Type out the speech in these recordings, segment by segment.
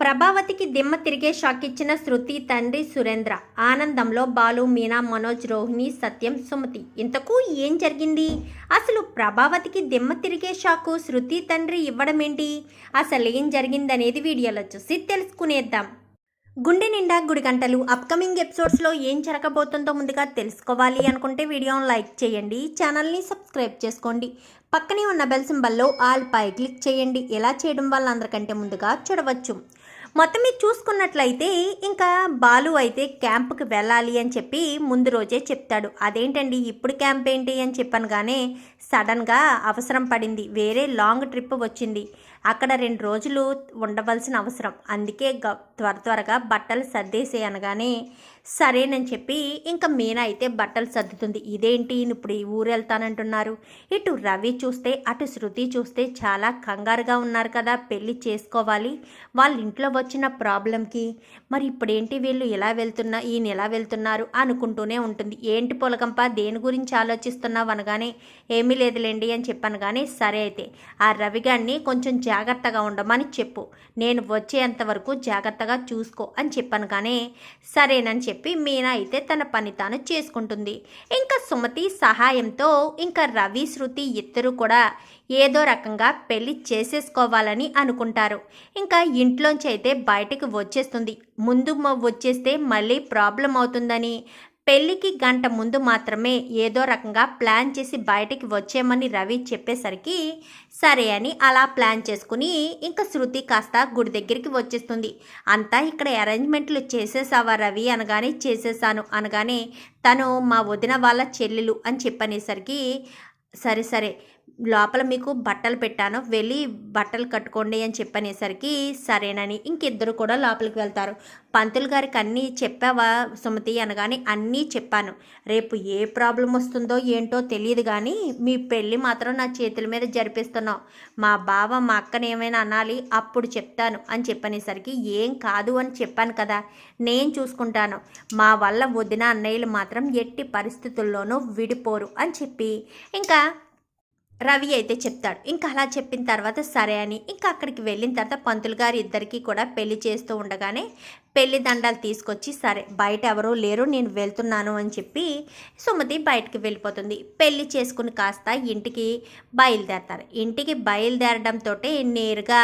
ప్రభావతికి దిమ్మ తిరిగే షాక్ ఇచ్చిన శృతి తండ్రి సురేంద్ర. ఆనందంలో బాలు మీనా మనోజ్ రోహిణి సత్యం సుమతి. ఇంతకు ఏం జరిగింది? అసలు ప్రభావతికి దిమ్మ తిరిగే షాకు శృతి తండ్రి ఇవ్వడం ఏంటి అసలు ఏం జరిగిందనేది వీడియోలో చూసి తెలుసుకునేద్దాం. గుండె నిండా గుడి గంటలు అప్కమింగ్ ఎపిసోడ్స్లో ఏం జరగబోతుందో ముందుగా తెలుసుకోవాలి అనుకుంటే వీడియోను లైక్ చేయండి ఛానల్ని సబ్స్క్రైబ్ చేసుకోండి. పక్కనే ఉన్న బెల్ సింబల్లో ఆల్ పై క్లిక్ చేయండి. ఎలా చేయడం వల్ల అందరికంటే ముందుగా చూడవచ్చు. మొత్తం మీరు చూసుకున్నట్లయితే ఇంకా బాలు అయితే క్యాంపుకి వెళ్ళాలి అని చెప్పి ముందు రోజే చెప్తాడు. అదేంటండి ఇప్పుడు క్యాంప్ ఏంటి అని చెప్పనుగానే సడన్గా అవసరం పడింది. వేరే లాంగ్ ట్రిప్ వచ్చింది. అక్కడ రెండు రోజులు ఉండవలసిన అవసరం. అందుకే గ త్వర త్వరగా బట్టలు సర్దేసే అనగానే సరేనని చెప్పి ఇంకా మీనా అయితే బట్టలు సర్దుతుంది. ఇదేంటి? ఈయన ఇప్పుడు ఈ ఊరు వెళ్తానంటున్నారు. ఇటు రవి చూస్తే అటు శృతి చూస్తే చాలా కంగారుగా ఉన్నారు కదా పెళ్ళి చేసుకోవాలి. వాళ్ళ ఇంట్లో వచ్చిన ప్రాబ్లంకి. మరి ఇప్పుడేంటి వీళ్ళు ఇలా వెళ్తున్నా ఈయన ఎలా వెళ్తున్నారు అనుకుంటూనే ఉంటుంది. ఏంటి పొలకంప దేని గురించి ఆలోచిస్తున్నావు అనగానే ఏమీ లేదులేండి అని చెప్పాను కానీ సరే అయితే. ఆ రవి గారిని కొంచెం జాగ్రత్తగా ఉండమని చెప్పు. నేను వచ్చేంత వరకు జాగ్రత్తగా చూసుకో అని చెప్పాను కానీ సరేనని చెప్పి మీనా అయితే తన పని తాను చేసుకుంటుంది. ఇంకా సుమతి సహాయంతో ఇంకా రవి శృతి ఇద్దరు కూడా ఏదో రకంగా పెళ్ళి చేసేసుకోవాలని అనుకుంటారు. ఇంకా ఇంట్లోంచి అయితే బయటకు వచ్చేస్తుంది. ముందు వచ్చేస్తే మళ్ళీ ప్రాబ్లం అవుతుందని పెళ్ళికి గంట ముందు మాత్రమే ఏదో రకంగా ప్లాన్ చేసి బయటికి వచ్చేమని రవి చెప్పేసరికి సరే అని అలా ప్లాన్ చేసుకుని ఇంకా శృతి కాస్త గుడి దగ్గరికి వచ్చేస్తుంది. అంతా ఇక్కడ అరేంజ్మెంట్లు చేసేసావా రవి అనగానే చేసేసాను అనగానే తను మా వదిన వాళ్ళ చెల్లెలు అని చెప్పనేసరికి సరే సరే లోపల మీకు బట్టలు పెట్టాను. వెళ్ళి బట్టలు కట్టుకోండి అని చెప్పనేసరికి సరేనని ఇంకిద్దరు కూడా లోపలికి వెళ్తారు. పంతులు గారికి అన్నీ చెప్పావా సుమతి అనగానే అన్నీ చెప్పాను. రేపు ఏ ప్రాబ్లం వస్తుందో ఏంటో తెలియదు కానీ మీ పెళ్ళి మాత్రం నా చేతుల మీద జరిపిస్తున్నావు. మా బావ మా అక్కని ఏమైనా అనాలి అప్పుడు చెప్తాను అని చెప్పనేసరికి ఏం కాదు అని చెప్పాను కదా. నేను చూసుకుంటాను. మా వల్ల వదిన అన్నయ్యలు మాత్రం ఎట్టి పరిస్థితుల్లోనూ విడిపోరు అని చెప్పి. ఇంకా రవి అయితే చెప్తాడు ఇంకా అలా చెప్పిన తర్వాత సరే అని. ఇంకా అక్కడికి వెళ్ళిన తర్వాత పంతులు గారు ఇద్దరికీ కూడా పెళ్ళి చేస్తూ ఉండగానే పెళ్ళి దండాలు తీసుకొచ్చి సరే బయట ఎవరూ లేరు నేను వెళ్తున్నాను అని చెప్పి సుమతి బయటికి వెళ్ళిపోతుంది. పెళ్ళి చేసుకుని కాస్త ఇంటికి బయలుదేరతారు. ఇంటికి బయలుదేరడంతో నేరుగా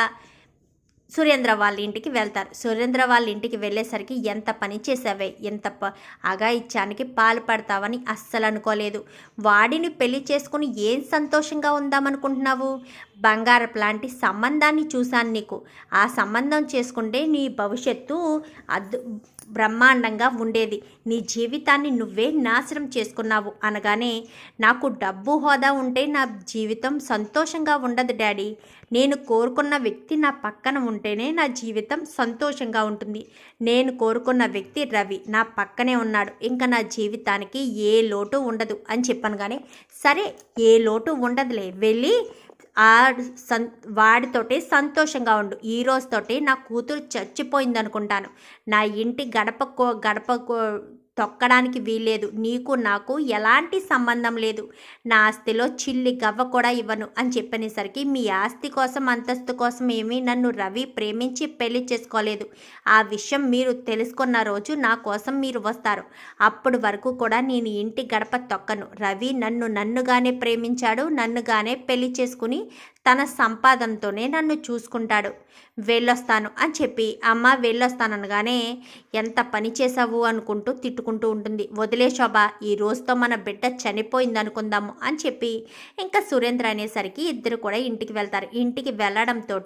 సురేంద్ర వాళ్ళ ఇంటికి వెళ్తారు. సురేంద్ర వాళ్ళ ఇంటికి వెళ్ళేసరికి ఎంత పని చేసావే ఎంత ప అగాయిత్యానికి పాలు పడతావని అస్సలు అనుకోలేదు. వాడిని పెళ్ళి చేసుకుని ఏం సంతోషంగా ఉందామనుకుంటున్నావు? బంగారపు లాంటి సంబంధాన్ని చూశాను నీకు. ఆ సంబంధం చేసుకుంటే నీ భవిష్యత్తు అద్దు బ్రహ్మాండంగా ఉండేది. నీ జీవితాన్ని నువ్వే నాశనం చేసుకున్నావు అనగానే నాకు డబ్బు హోదా ఉంటే నా జీవితం సంతోషంగా ఉండదు డాడీ. నేను కోరుకున్న వ్యక్తి నా పక్కన ఉంటేనే నా జీవితం సంతోషంగా ఉంటుంది. నేను కోరుకున్న వ్యక్తి రవి నా పక్కనే ఉన్నాడు. ఇంకా నా జీవితానికి ఏ లోటు ఉండదు అని చెప్పాను కానీ సరే ఏ లోటు ఉండదులే వెళ్ళి ఆ సం వాడితోటి సంతోషంగా ఉండు. ఈ రోజుతోటి నా కూతురు చచ్చిపోయింది అనుకుంటాను నా ఇంటి గడప గడప తొక్కడానికి వీల్లేదు. నీకు నాకు ఎలాంటి సంబంధం లేదు. నా ఆస్తిలో చిల్లి గవ్వ కూడా ఇవ్వను అని చెప్పనేసరికి మీ ఆస్తి కోసం అంతస్తు కోసం ఏమీ నన్ను రవి ప్రేమించి పెళ్ళి చేసుకోలేదు. ఆ విషయం మీరు తెలుసుకున్న రోజు నా కోసం మీరు వస్తారు. అప్పటి వరకు కూడా నేను ఇంటి గడప తొక్కను. రవి నన్ను నన్నుగానే ప్రేమించాడు నన్నుగానే పెళ్ళి చేసుకుని తన సంపాదనతోనే నన్ను చూసుకుంటాడు. వెళ్ళొస్తాను అని చెప్పి అమ్మ వెళ్ళొస్తాను అనగానే ఎంత పని చేసావు అనుకుంటూ తిట్టుకుంటూ ఉంటుంది. వదిలే శోభ ఈ రోజుతో మన బిడ్డ చనిపోయింది అనుకుందాము అని చెప్పి ఇంకా సురేంద్ర అనేసరికి ఇద్దరు కూడా ఇంటికి వెళ్తారు. ఇంటికి వెళ్ళడంతో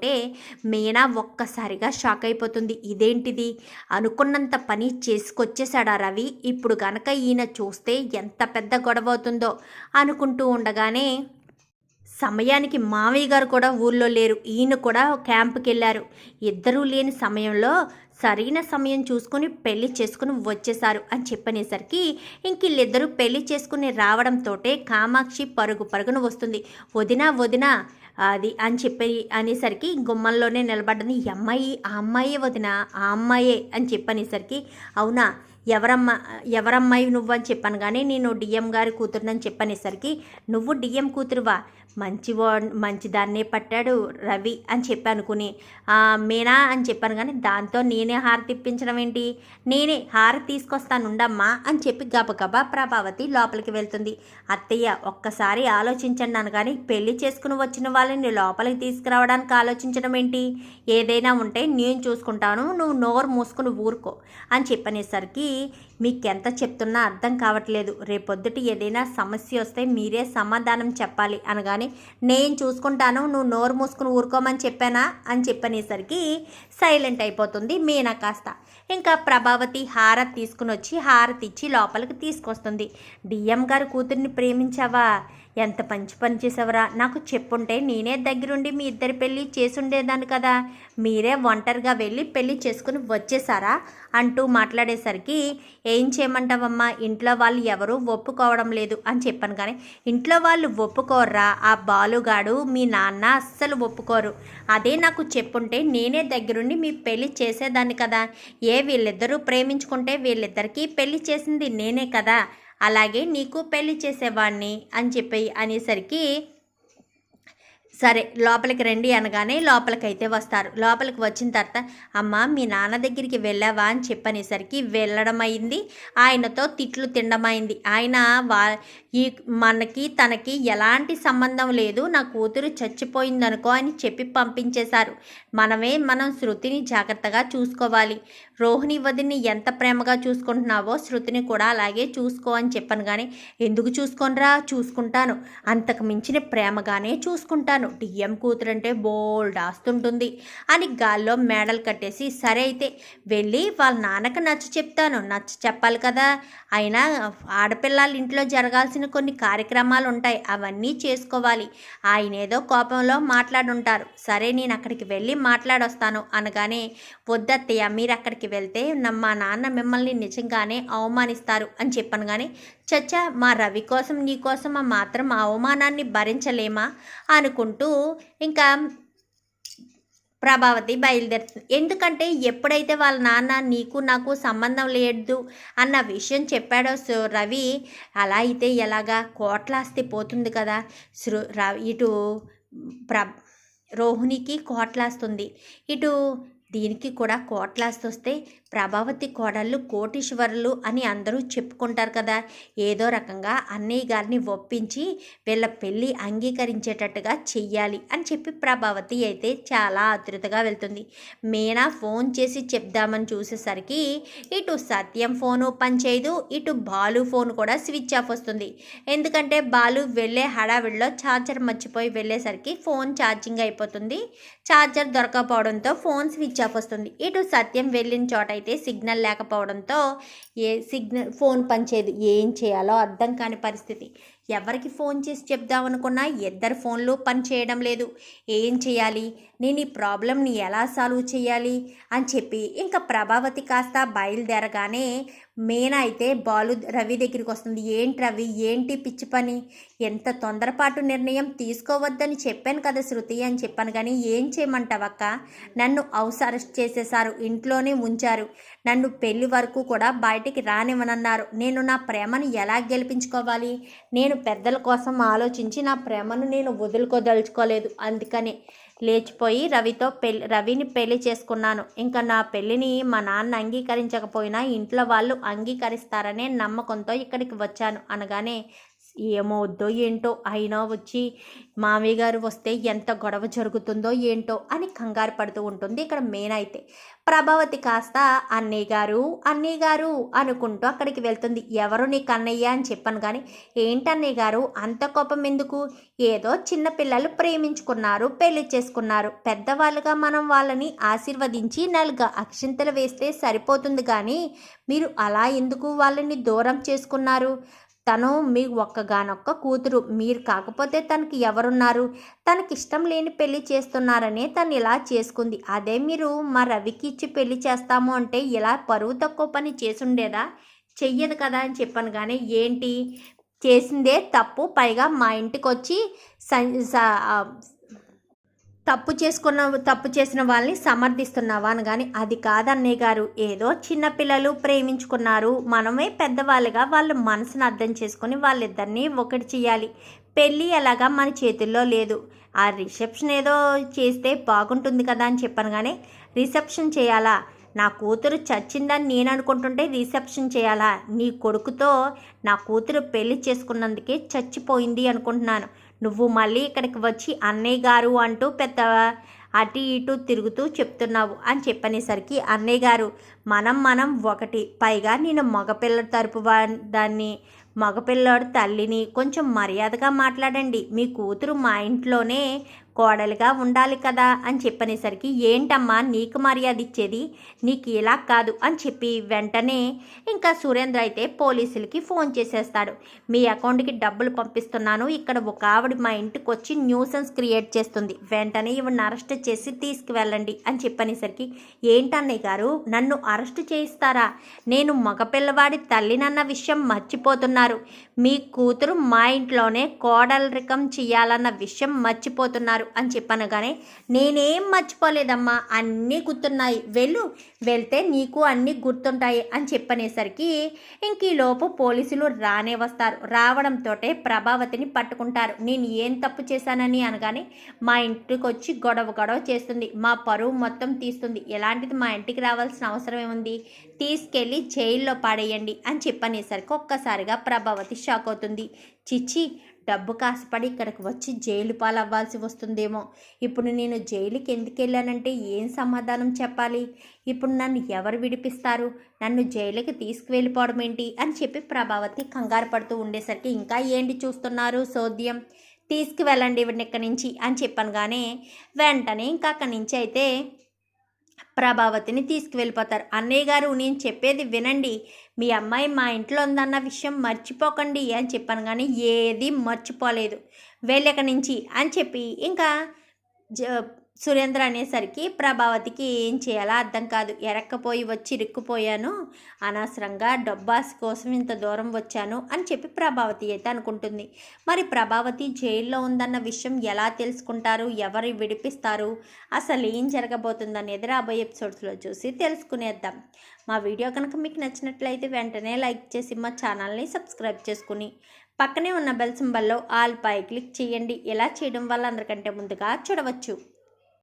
మీనా ఒక్కసారిగా షాక్ అయిపోతుంది. ఇదేంటిది? అనుకున్నంత పని చేసుకొచ్చేసాడా రవి? ఇప్పుడు గనక ఈయన చూస్తే ఎంత పెద్ద గొడవ అవుతుందో అనుకుంటూ ఉండగానే సమయానికి మావయ్య గారు కూడా ఊళ్ళో లేరు. ఈయన కూడా క్యాంప్కి వెళ్ళారు ఇద్దరూ లేని సమయంలో సరైన సమయం చూసుకుని పెళ్ళి చేసుకుని వచ్చేసారు అని చెప్పనేసరికి ఇంక వీళ్ళిద్దరూ పెళ్ళి చేసుకుని రావడంతో కామాక్షి పరుగు పరుగున వస్తుంది. వదినా వదినా అది అని చెప్పి అనేసరికి గుమ్మంలోనే నిలబడ్డది. ఈ అమ్మాయి ఆ అమ్మాయే వదిన ఆ అమ్మాయే అని చెప్పనేసరికి అవునా? ఎవరమ్మా ఎవరమ్మాయి నువ్వు అని చెప్పాను కానీ నేను డిఎం గారి కూతురునని చెప్పనేసరికి నువ్వు డిఎం కూతురువా? మంచి మంచిదాన్నే పట్టాడు రవి అని చెప్పి అనుకుని. మీనా అని చెప్పాను కానీ దాంతో నేనే హారతి ఇప్పించడం ఏంటి? నేనే హారతి తీసుకొస్తాను ఉండమ్మా అని చెప్పి గబగబా ప్రభావతి లోపలికి వెళ్తుంది. అత్తయ్య ఒక్కసారి ఆలోచించండి కానీ పెళ్ళి చేసుకుని వచ్చిన వాళ్ళని లోపలికి తీసుకురావడానికి ఆలోచించడం ఏంటి? ఏదైనా ఉంటే నేను చూసుకుంటాను నువ్వు నోరు మూసుకుని ఊరుకో అని చెప్పనేసరికి మీకు ఎంత చెప్తున్నా అర్థం కావట్లేదు. రేపొద్దుటి ఏదైనా సమస్య వస్తే మీరే సమాధానం చెప్పాలి అనగానే నేను చూసుకుంటాను నువ్వు నోరు మూసుకుని ఊరుకోమని చెప్పానా అని చెప్పనేసరికి సైలెంట్ అయిపోతుంది మీనా కాస్త. ఇంకా ప్రభావతి హారతి తీసుకుని వచ్చి హారతి ఇచ్చి లోపలికి తీసుకొస్తుంది. డిఎం గారు కూతుర్ని ప్రేమించావా? ఎంత పంచి పని చేసావరా? నాకు చెప్పుంటే నేనే దగ్గరుండి మీ ఇద్దరి పెళ్ళి చేసుండేదాన్ని కదా. మీరే ఒంటరిగా వెళ్ళి పెళ్ళి చేసుకుని వచ్చేసారా? అంటూ మాట్లాడేసరికి ఏం చేయమంటావమ్మా? ఇంట్లో వాళ్ళు ఎవరూ ఒప్పుకోవడం లేదు. అని చెప్పాను కానీ ఇంట్లో వాళ్ళు ఒప్పుకోర్రా. ఆ బాలుగాడు మీ నాన్న అస్సలు ఒప్పుకోరు. అదే నాకు చెప్పుంటే నేనే దగ్గరుండి మీ పెళ్ళి చేసేదాన్ని కదా. ఏ వీళ్ళిద్దరూ ప్రేమించుకుంటే వీళ్ళిద్దరికీ పెళ్ళి చేసింది నేనే కదా. అలాగే నీకు పెళ్ళి చేసేవాణ్ణి అని చెప్పి అనేసరికి సరే లోపలికి రండి అనగానే లోపలికైతే వస్తారు. లోపలికి వచ్చిన తర్వాత అమ్మ మీ నాన్న దగ్గరికి వెళ్ళావా? అని చెప్పనేసరికి వెళ్ళడం అయింది ఆయనతో తిట్లు తినడమైంది. ఆయన వా ఈ మనకి తనకి ఎలాంటి సంబంధం లేదు. నా కూతురు చచ్చిపోయిందనుకో అని చెప్పి పంపించేశారు. మనమే మనం శృతిని జాగ్రత్తగా చూసుకోవాలి. రోహిణి వదిని ఎంత ప్రేమగా చూసుకుంటున్నావో శృతిని కూడా అలాగే చూసుకో అని చెప్పాను కానీ ఎందుకు చూసుకోనరా? చూసుకుంటాను. అంతకు మించిన ప్రేమగానే చూసుకుంటాను. డిఎం కూతురంటే బోల్డ్ ఆస్తుంటుంది. అని గాల్లో మేడలు కట్టేసి సరే అయితే వెళ్ళి వాళ్ళ నాన్నకు నచ్చ చెప్తాను. నచ్చ చెప్పాలి కదా. అయినా ఆడపిల్లల ఇంట్లో జరగాల్సిన కొన్ని కార్యక్రమాలు ఉంటాయి. అవన్నీ చేసుకోవాలి. ఆయన ఏదో కోపంలో మాట్లాడుంటారు. సరే నేను అక్కడికి వెళ్ళి మాట్లాడొస్తాను అనగానే వద్దత్తయ్య మీరు అక్కడికి వెళ్తే మా నాన్న మిమ్మల్ని నిజంగానే అవమానిస్తారు అని చెప్పాను కానీ చచ్చా మా రవి కోసం నీ కోసం ఆ మాత్రం అవమానాన్ని భరించలేమా? అనుకుంటూ ఇంకా ప్రభావతి బయలుదేరుతుంది. ఎందుకంటే ఎప్పుడైతే వాళ్ళ నాన్న నీకు నాకు సంబంధం లేదు అన్న విషయం చెప్పాడో సో రవి అలా అయితే ఎలాగా కోట్లాస్తి పోతుంది కదా? సృ రవి ఇటు ప్ర రోహిణికి కోట్లాస్తుంది. ఇటు దీనికి కూడా కోట్లాస్తి వస్తే ప్రభావతి కోడళ్ళు కోటీశ్వరులు అని అందరూ చెప్పుకుంటారు కదా. ఏదో రకంగా అన్నయ్య గారిని ఒప్పించి వీళ్ళ పెళ్ళి అంగీకరించేటట్టుగా చెయ్యాలి అని చెప్పి ప్రభావతి అయితే చాలా ఆతృతగా వెళ్తుంది. మీనా ఫోన్ చేసి చెప్దామని చూసేసరికి ఇటు సత్యం ఫోను పనిచేయదు ఇటు బాలు ఫోన్ కూడా స్విచ్ ఆఫ్ వస్తుంది. ఎందుకంటే బాలు వెళ్ళే హడావిడిలో ఛార్జర్ మర్చిపోయి వెళ్ళేసరికి ఫోన్ ఛార్జింగ్ అయిపోతుంది. ఛార్జర్ దొరకపోవడంతో ఫోన్ స్విచ్ ఆఫ్ వస్తుంది ఇటు సత్యం వెళ్ళిన చోట అయితే సిగ్నల్ లేకపోవడంతో ఏ సిగ్నల్ ఫోన్ పనిచేయదు. ఏం చేయాలో అర్థం కాని పరిస్థితి. ఎవరికి ఫోన్ చేసి చెప్దామనుకున్నా ఇద్దరు ఫోన్లు పని చేయడం లేదు. ఏం చేయాలి? నేను ఈ ప్రాబ్లమ్ని ఎలా సాల్వ్ చేయాలి? అని చెప్పి ఇంకా ప్రభావతి కాస్త బయలుదేరగానే మీనా అయితే బాలు రవి దగ్గరికి వస్తుంది. ఏంటి రవి? ఏంటి పిచ్చి పని? ఎంత తొందరపాటు నిర్ణయం తీసుకోవద్దని చెప్పాను కదా శృతి అని చెప్పాను కానీ ఏం చేయమంటావక్క? నన్ను హౌస్ అరెస్ట్ చేసేశారు. ఇంట్లోనే ఉంచారు. నన్ను పెళ్ళి వరకు కూడా బయటికి రానివ్వనన్నారు. నేను నా ప్రేమను ఎలా గెలిపించుకోవాలి? నేను పెద్దల కోసం ఆలోచించి నా ప్రేమను నేను వదులుకోదలుచుకోలేదు. అందుకనే లేచిపోయి రవితో పెళ్ళి రవిని పెళ్ళి చేసుకున్నాను. ఇంకా నా పెళ్ళిని మా నాన్న అంగీకరించకపోయినా ఇంట్లో వాళ్ళు అంగీకరిస్తారనే నమ్మకంతో ఇక్కడికి వచ్చాను అనగానే ఏమవుద్దో ఏంటో అయినా వచ్చి మామయ్య గారు వస్తే ఎంత గొడవ జరుగుతుందో ఏంటో అని కంగారు పడుతూ ఉంటుంది. ఇక్కడ మెయిన్ అయితే ప్రభావతి కాస్త అన్నయ్య గారు అన్నయ్య గారు అనుకుంటూ అక్కడికి వెళ్తుంది. ఎవరు నీకు అన్నయ్య అని చెప్పాను కానీ ఏంటన్నయ్య గారు? అంత కోపం ఎందుకు? ఏదో చిన్న పిల్లలు ప్రేమించుకున్నారు పెళ్ళి చేసుకున్నారు. పెద్దవాళ్ళుగా మనం వాళ్ళని ఆశీర్వదించి నలుగా అక్షింతలు వేస్తే సరిపోతుంది కానీ మీరు అలా ఎందుకు వాళ్ళని దూరం చేసుకున్నారు? తను మీ ఒక్కగానొక్క కూతురు. మీరు కాకపోతే తనకి ఎవరున్నారు? తనకి ఇష్టం లేని పెళ్ళి చేస్తున్నారనే తను ఇలా చేసుకుంది. అదే మీరు మా రవికి ఇచ్చి పెళ్ళి చేస్తాము అంటే ఇలా పరువు తక్కువ పని చేసుండేదా? చెయ్యదు కదా అని చెప్పాను కానీ ఏంటి? చేసిందే తప్పు. పైగా మా ఇంటికి వచ్చి స- తప్పు చేసుకున్న తప్పు చేసిన వాళ్ళని సమర్థిస్తున్నావా అని కానీ అది కాదన్నయ్య గారు. ఏదో చిన్నపిల్లలు ప్రేమించుకున్నారు. మనమే పెద్దవాళ్ళుగా వాళ్ళ మనసును అర్థం చేసుకొని వాళ్ళిద్దరినీ ఒకటి చేయాలి. పెళ్ళి ఎలాగా మన చేతుల్లో లేదు. ఆ రిసెప్షన్ ఏదో చేస్తే బాగుంటుంది కదా అని చెప్పాను కానీ రిసెప్షన్ చేయాలా? నా కూతురు చచ్చిందని నేను అనుకుంటుంటే రిసెప్షన్ చేయాలా? నీ కొడుకుతో నా కూతురు పెళ్ళి చేసుకున్నందుకే చచ్చిపోయింది అనుకుంటున్నాను. నువ్వు మళ్ళీ ఇక్కడికి వచ్చి అన్నయ్య గారు అంటూ పెద్ద అటు ఇటు తిరుగుతూ చెప్తున్నావు అని చెప్పనేసరికి అన్నయ్య గారు మనం మనం ఒకటి. పైగా నేను మగపిల్ల తరపు దాన్ని మగపిల్లాడు తల్లిని కొంచెం మర్యాదగా మాట్లాడండి. మీ కూతురు మా ఇంట్లోనే కోడలిగా ఉండాలి కదా అని చెప్పనేసరికి ఏంటమ్మా నీకు మర్యాద ఇచ్చేది? నీకు ఇలా కాదు అని చెప్పి వెంటనే ఇంకా సురేంద్ర అయితే పోలీసులకి ఫోన్ చేసేస్తాడు. మీ అకౌంట్కి డబ్బులు పంపిస్తున్నాను. ఇక్కడ ఒక ఆవిడ మా ఇంటికి వచ్చి న్యూసెన్స్ క్రియేట్ చేస్తుంది. వెంటనే ఈవిడని అరెస్ట్ చేసి తీసుకువెళ్ళండి అని చెప్పనేసరికి ఏంటన్నయ్య గారు నన్ను అరెస్ట్ చేయిస్తారా? నేను మగపిల్లవాడి తల్లినన్న విషయం మర్చిపోతున్నారు. మీ కూతురు మా ఇంట్లోనే కోడలరికం చేయాలన్న విషయం మర్చిపోతున్నారు. అని చెప్పనగానే నేనేం మర్చిపోలేదమ్మా అన్నీ గుర్తున్నాయి. వెళ్ళు వెళ్తే నీకు అన్నీ గుర్తుంటాయి అని చెప్పనేసరికి ఇంక ఈలోపు లోపు పోలీసులు రానే వస్తారు. రావడంతో ప్రభావతిని పట్టుకుంటారు. నేను ఏం తప్పు చేశానని అనగానే మా ఇంటికి వచ్చి గొడవ గొడవ చేస్తుంది. మా పరువు మొత్తం తీస్తుంది. ఎలాంటిది మా ఇంటికి రావాల్సిన అవసరం ఏముంది? తీసుకెళ్ళి జైల్లో పాడేయండి అని చెప్పనేసరికి ఒక్కసారిగా ప్రభావతి షాక్ అవుతుంది. చిచ్చి డబ్బు కాసపడి ఇక్కడికి వచ్చి జైలు పాలవ్వాల్సి వస్తుందేమో. ఇప్పుడు నేను జైలుకి ఎందుకు వెళ్ళానంటే ఏం సమాధానం చెప్పాలి? ఇప్పుడు నన్ను ఎవరు విడిపిస్తారు? నన్ను జైలుకి తీసుకువెళ్ళిపోవడం ఏంటి? అని చెప్పి ప్రభావతి కంగారు పడుతూ ఉండేసరికి ఇంకా ఏంటి చూస్తున్నారు సోద్యం? తీసుకువెళ్ళండి ఇవిడిని ఇక్కడి నుంచి అని చెప్పాను కానీ వెంటనే ఇంకా అక్కడి నుంచి అయితే ప్రభావతిని తీసుకువెళ్ళిపోతారు. అన్నయ్య గారు నేను చెప్పేది వినండి. మీ అమ్మాయి మా ఇంట్లో ఉందన్న విషయం మర్చిపోకండి అని చెప్పాను కానీ ఏది మర్చిపోలేదు. వెళ్ళక నుంచి అని చెప్పి ఇంకా జ సురేంద్ర అనేసరికి ప్రభావతికి ఏం చేయాలో అర్థం కాదు. ఎరక్కపోయి వచ్చి ఇరుక్కుపోయాను. అనవసరంగా డబ్బాస్ కోసం ఇంత దూరం వచ్చాను అని చెప్పి ప్రభావతి అయితే అనుకుంటుంది. మరి ప్రభావతి జైల్లో ఉందన్న విషయం ఎలా తెలుసుకుంటారు? ఎవరు విడిపిస్తారు? అసలు ఏం జరగబోతుందనేది రాబోయే ఎపిసోడ్స్లో చూసి తెలుసుకునేద్దాం. మా వీడియో కనుక మీకు నచ్చినట్లయితే వెంటనే లైక్ చేసి మా ఛానల్ని సబ్స్క్రైబ్ చేసుకుని పక్కనే ఉన్న బెల్ సింబల్లో ఆల్ పై క్లిక్ చేయండి. ఇలా చేయడం వల్ల అందరికంటే ముందుగా చూడవచ్చు.